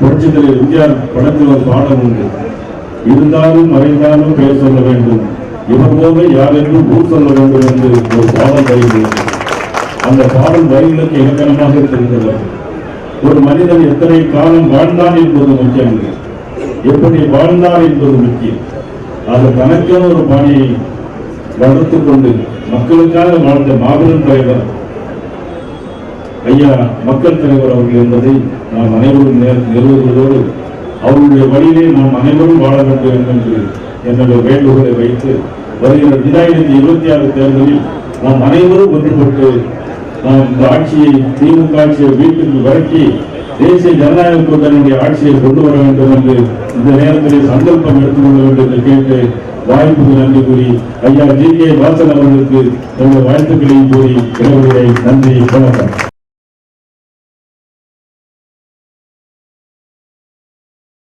புரட்சித்தலை எம்ஜிஆர் படத்தில் ஒரு உண்டு இருந்தாலும் மறைந்தாலும் பெயர் சொல்ல வேண்டும். இவர் போல யார் என்று ஊர் சொல்ல வேண்டும் என்று ஒரு பாடல் வருகிறது அந்த பாடல் வரிகளுக்கு இலக்கணமாக இருக்கின்றது ஒரு மனிதன் எத்தனை காலம் வாழ்ந்தான் என்பது முக்கியம் எப்படி வாழ்ந்தார் என்பது முக்கியம். அது தனக்கென ஒரு பணியை வளர்த்து கொண்டு மக்களுக்காக வாழ்ந்த மாபெரும் தலைவர் ஐயா மக்கள் தலைவர் அவர்கள் என்பதை நாம் அனைவரும் நிறுவுவதோடு அவருடைய வழியிலே நாம் அனைவரும் வாழ வேண்டும் என்று என்னுடைய வேண்டுகோளை வைத்து வருகிற இரண்டாயிரத்தி இருபத்தி ஆறு தேர்தலில் நாம் அனைவரும் ஒன்றுபட்டு நாம் இந்த ஆட்சியை திமுக ஆட்சியை வீட்டுக்கு விரட்டி தேசிய ஜனநாயக கூட்டணியுடைய ஆட்சியை கொண்டு வர வேண்டும் என்று இந்த நேரத்தில் சங்கல்பம் எடுத்துக்கொள்ள வேண்டும் என்று கேட்டு வாய்ப்புக்கு நன்றி கூறி ஐயா ஜி. கே. வாசன் அவர்களுக்கு என்னுடைய வாழ்த்துக்களையும் கூறி விடைபெறுகிறேன். நன்றி வணக்கம்.